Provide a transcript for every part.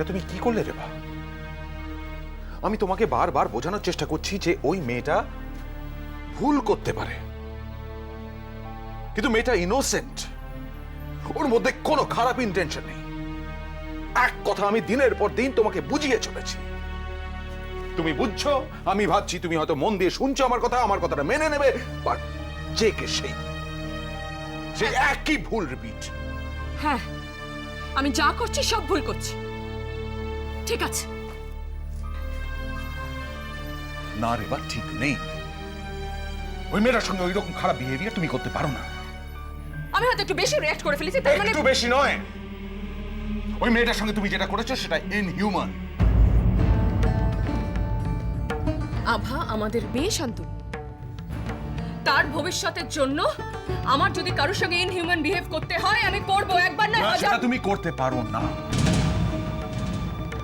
এটা তুমি কি করলে রে বা? আমি তোমাকে বারবার বোঝানোর চেষ্টা করছি যে ওই মেয়েটা ভুল করতে পারে। কিন্তু মেয়েটা ইনোসেন্ট ওর মধ্যে কোনো খারাপ ইন্টেনশন নেই। এক কথা আমি দিনের পর দিন তোমাকে বুঝিয়ে চলেছি। তুমি বুঝছ আমি ভাবছি তুমি হয়তো মন দিয়ে শুনছো আমার কথা আমার কথাটা মেনে নেবে বাট যে কে সেই। সেই একই ভুল রিপিট হ্যাঁ আমি যা করছি সব ভুল করছি। ঠিক আছে। না রে বা ঠিক নেই। ওই মেয়েটার সঙ্গে ওই রকম খারাপ বিহেভিয়ার তুমি করতে পারো না। আমি হয়তো একটু বেশি রিঅ্যাক্ট করে ফেলেছি তার মানে একটু বেশি নয়। ওই মেয়েটার সঙ্গে তুমি যেটা করেছ সেটা ইনহিউম্যান আভা আমাদের মেয়ে শান্তু। তার ভবিষ্যতের জন্য আমার যদি কারোর সঙ্গে ইনহিউম্যান বিহেভ করতে হয় আমি করব। একবার না সেটা তুমি করতে পারো না।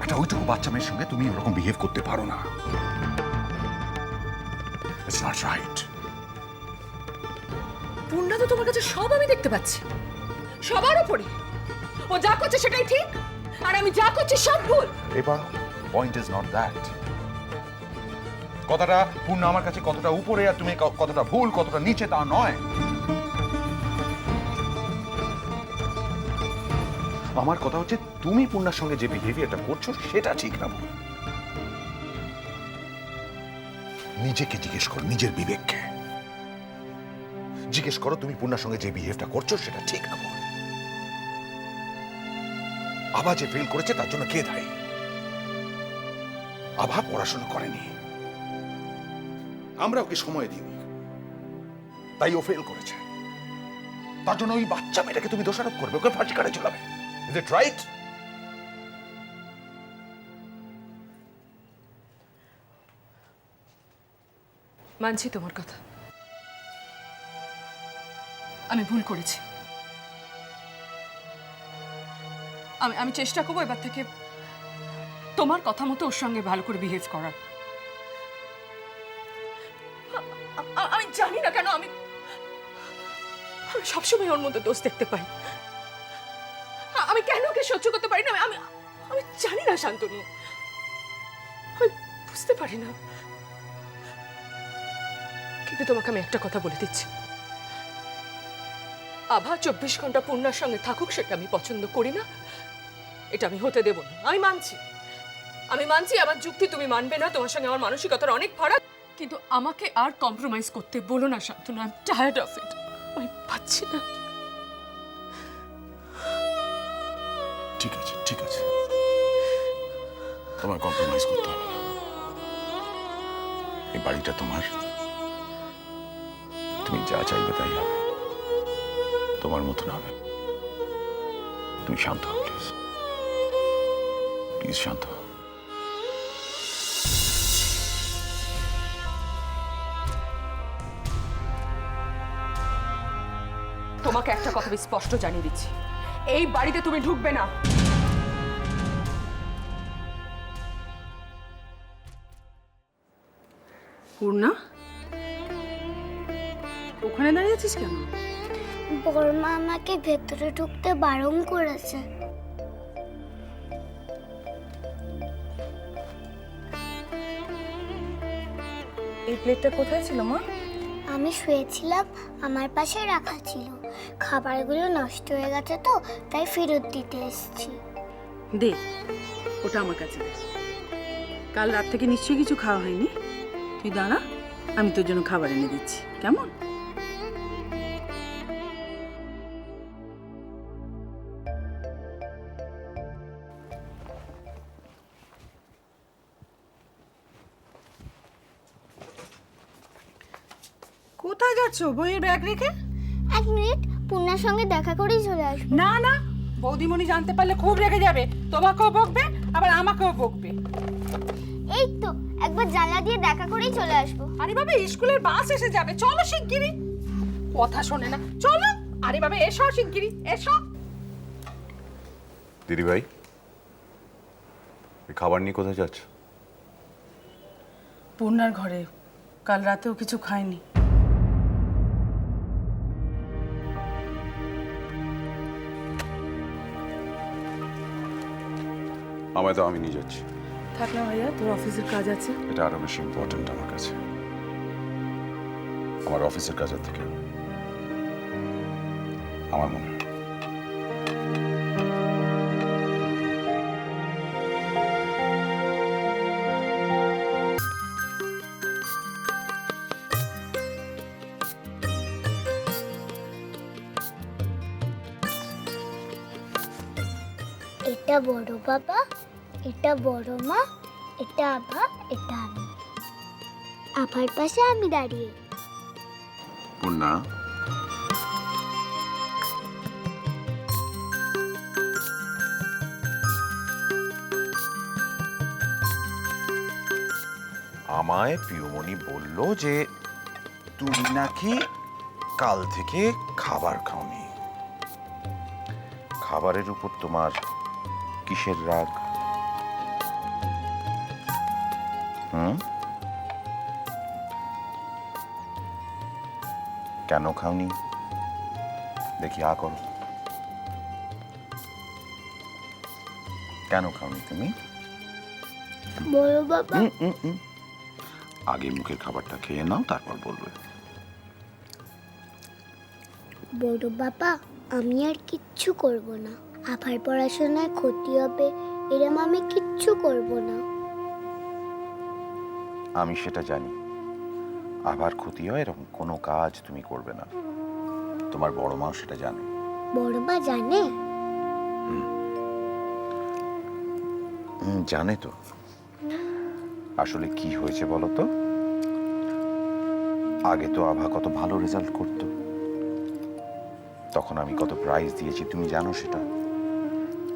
একটা ওইটুকু বাচ্চা মেয়ের সঙ্গে তুমি ওরকম বিহেভ করতে পারো না। ইটস নট রাইট পূর্ণা তো তোমার কাছে সব আমি দেখতে পাচ্ছি। সবার উপরে ও যা করছে সেটাই ঠিক আর আমি যা করছি সব ভুল। এবার পয়েন্ট ইজ নট দ্যাট কথাটা পূর্ণ আমার কাছে কতটা উপরে আর তুমি কতটা ভুল কতটা নিচে তা নয়। আমার কথা হচ্ছে, তুমি পূর্ণার সঙ্গে যে বিহেভিয়ারটা করছ, সেটা ঠিক না নিজেকে জিজ্ঞেস করো, নিজের বিবেককে। জিজ্ঞেস করো, তুমি পূর্ণার সঙ্গে যে বিহেভটা করছ, সেটা ঠিক না আভা যে ফেল করেছে, তার জন্য কে দায়ী? আভা পড়াশোনা করেনি। আমরা ওকে সময় দিই তাই ও ফেল করেছে। তার জন্য ওই বাচ্চা মেয়েটাকে তুমি দোষারোপ করবে, ওকে ফাঁসি কাটে চলাবে ইজ ইট রাইট মানছি তোমার কথা। আমি ভুল করেছি। আমি আমি চেষ্টা করব এবার থেকে তোমার কথা মতো ওর সঙ্গে ভালো করে বিহেভ করার। আমি জানি না কেন আমি আমি সবসময় ওর মধ্যে দোষ দেখতে পাই। আমি কেন ওকে সহ্য করতে পারি না? আমি আমি জানি না, শান্তনু। আমি বুঝতে পারি না। কিন্তু তোমাকে আমি একটা কথা বলে দিচ্ছি। আভা চব্বিশ ঘণ্টা পূর্ণার সঙ্গে থাকুক, সেটা আমি পছন্দ করি না। এটা আমি হতে দেব না। আমি মানছি। আমি মানছি, আমার যুক্তি তুমি মানবে না। তোমার সঙ্গে আমার মানসিকতার অনেক ফারাক। কিন্তু আমাকে আর কম্প্রোমাইজ করতে বলো না, Shantanu. I am tired of it আমি পাচ্ছি না। ঠিক আছে ঠিক আছে। তোমার কম্প্রোমাইজ করতে হবে। এই বাড়িটা তোমার। তুমি যা চাইবে তাই হবে। তোমার মতন হবে। তুমি শান্ত হও প্লিজ প্লিজ শান্ত হও। তোমাকে একটা কথা স্পষ্ট জানিয়ে দিচ্ছি। এই বাড়িতে তুমি ঢুকবে না। পূর্ণা? ওখানে দাঁড়িয়ে আছিস কেন? বর্মা আমাকে ভেতরে ঢুকতে বারণ করেছে। এই প্লেটটা কোথায় ছিল মা? আমি শুয়েছিলাম আমার পাশে রাখা ছিল। খাবারগুলো নষ্ট হয়ে গেছে তো তাই ফেরত দিতে এসেছি। দে ওটা আমার কাছে দে। কাল রাত থেকে নিশ্চয়ই কিছু খাওয়া হয়নি। তুই দাঁড়া আমি তোর জন্য খাবার এনে দিচ্ছি। কেমন? কোথায় যাচ্ছ? বইয়ের ব্যাগ রেখে? এক মিনিট পূর্ণার সঙ্গে দেখা করেই চলে আসব। না না বৌদিমণি জানতে পারলে খুব রেগে যাবে। তোমাকেও বকবে আবার আমাকেও বকবে। এই তো একবার জানলা দিয়ে দেখা করেই চলে আসব। আরে বাবা স্কুলের বাস এসে যাবে। চলো শিগগিরই। কথা শোনে না। চলো। আরে বাবা এসো শিগগিরই। এসো। দিদিভাই এই খাবার নিয়ে কোথায় যাচ্ছ? পূর্ণার ঘরে। কাল রাতেও কিছু খায়নি আমায় তো আমি নিয়ে যাচ্ছি। থাক না ভাইয়া তোর অফিসের কাজ আছে। এটা আরও বেশি ইম্পর্টেন্ট আমার কাছে। আমার অফিসের কাজের থেকে। আমার মনে হয়। এটা বড় বাবা, এটা বড় মা, এটা আভা, এটা আমি। আভার পাশে আমি দাঁড়িয়ে। পূর্ণা আমায় পিউমণি বলল যে, তুমি নাকি কাল থেকে খাবার খাওনি। খাবারের উপর তোমার কিসের রাগ? হুম? কেন খাওনি? দেখি আ করো। কেন খাওনি তুমি। আগে মুখের খাবারটা খেয়ে নাও তারপর বলবে। বড় বাবা আমি আর কিচ্ছু করব না। আভার পড়াশোনায় ক্ষতি হবে এরম আমি কিচ্ছু করব না। আমি সেটা জানি। আবার ক্ষতি হয় এরকম কোনো কাজ তুমি করবে না। তোমার বড় মাও সেটা জানে। বড় মা জানে? জানে তো। আসলে কি হয়েছে বলো তো? আগে তো আভা কত ভালো রেজাল্ট করত। তখন আমি কত প্রাইজ দিয়েছি তুমি জানো সেটা?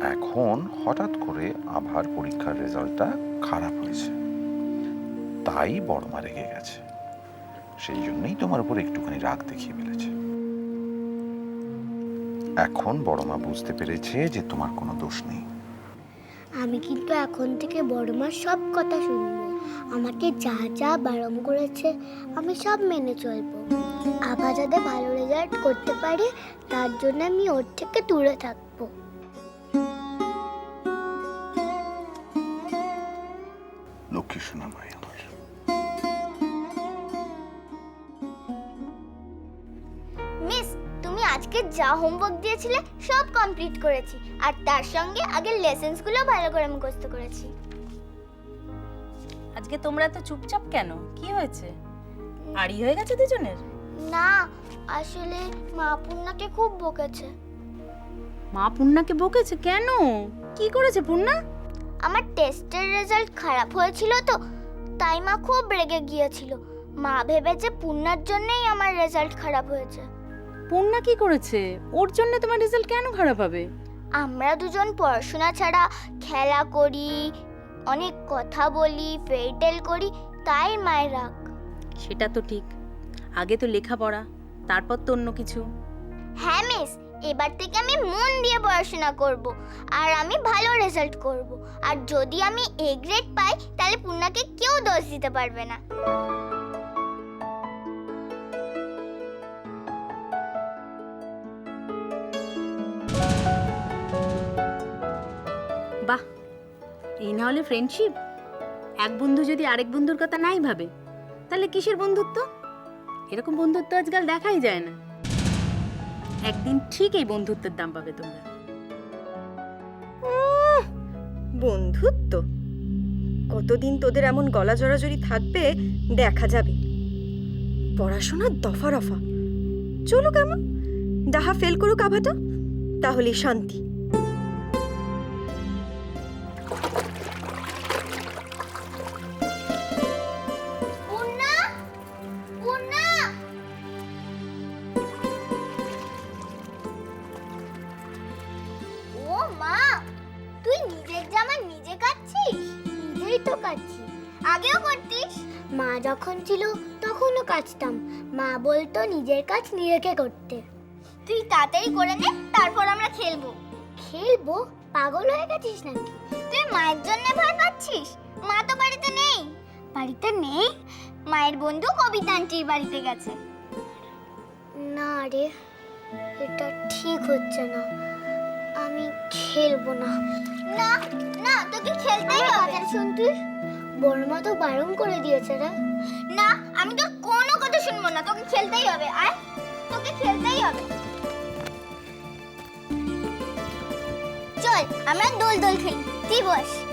এখন হঠাৎ করে আবার পরীক্ষার রেজাল্টটা খারাপ হয়েছে। তাই বড় মা রেগে গেছে। সেই জন্যই তোমার উপর একটুখানি রাগ দেখিয়ে ফেলেছে। এখন বড় মা বুঝতে পেরেছে যে তোমার কোনো দোষ নেই। আমি কিন্তু এখন থেকে বড় মার সব কথা শুনব। আমাকে যা যা বারণ করেছে আমি সব মেনে চলবো। আবার যাতে ভালো রেজাল্ট করতে পারে, তার জন্য আমি ওর থেকে দূরে থাকব। লক্ষ্মী আমার মিস তুমি আজকে যা হোমওয়ার্ক দিয়েছিলে সব কমপ্লিট করেছি। আর তার সঙ্গে আগের লেসেন্সগুলো ভালো করে মুখস্থ করেছি। আজকে তোমরা তো চুপচাপ কেন? কি হয়েছে? আড়ি হয়ে গেছে দুজনের? না আসলে মা পূর্ণাকে খুব বকেছে। মা পূর্ণাকে বকেছে? কেন? কি করেছে পূর্ণা? আমার টেস্টের রেজাল্ট খারাপ হয়েছিল তো তাই মা খুব রেগে গিয়েছিল। মা ভেবেছে পূর্ণার জন্যই আমার রেজাল্ট খারাপ হয়েছে। পূর্ণা কি করেছে? ওর জন্য তোমার রেজাল্ট কেন খারাপ হবে? আমরা দুজন পড়াশোনা ছাড়া খেলা করি অনেক কথা বলি ফেরিটেল করি তাই মায়ের রাগ। সেটা তো ঠিক। আগে তো লেখাপড়া তারপর তো অন্য কিছু। হ্যাঁ মিস এবার থেকে আমি মন দিয়ে পড়াশোনা করব, আর আমি ভালো রেজাল্ট করব। আর যদি আমি এ গ্রেড পাই, তাহলে পূর্ণাকে কেউ দোষ দিতে পারবে না। বাহ, এই না হলে ফ্রেন্ডশিপ এক বন্ধু যদি আরেক বন্ধুর কথা নাই ভাবে, তাহলে কিসের বন্ধুত্ব? এরকম বন্ধুত্ব আজকাল দেখাই যায় না। একদিন ঠিক এই বন্ধুত্বের দাম পাবে তোমরা। বন্ধুত্ব? কতদিন তোদের এমন গলা জড়াজড়ি থাকবে, দেখা যাবে। পড়াশোনার দফা রফা। চলো কেমন? ডাহা ফেল করুক আভাটা তাহলে শান্তি। যখন ছিল তখনও কাচতাম মা বলতো নিজের কাজ নিজেকে করতে। তুই তাড়াতাড়ি করে নে তারপর আমরা খেলব। খেলব? পাগল হয়ে গেছিস নাকি? তুই মায়ের জন্য ভয় পাচ্ছিস? মা তো বাড়িতে নেই। বাড়িতে নেই? মায়ের বন্ধু কবিতা আন্টির বাড়িতে গেছে। না রে এটা ঠিক হচ্ছে না। আমি খেলব না। না না তোকে খেলতেই হবে। শুন তুই। বড়মা তো বারণ করে দিয়েছে রে। না, আমি তো কোনো কথা শুনব না, তোকে খেলতেই হবে, আয়। তোকে খেলতেই হবে। চল, আমরা দোল দোল খেলি। তুই বস?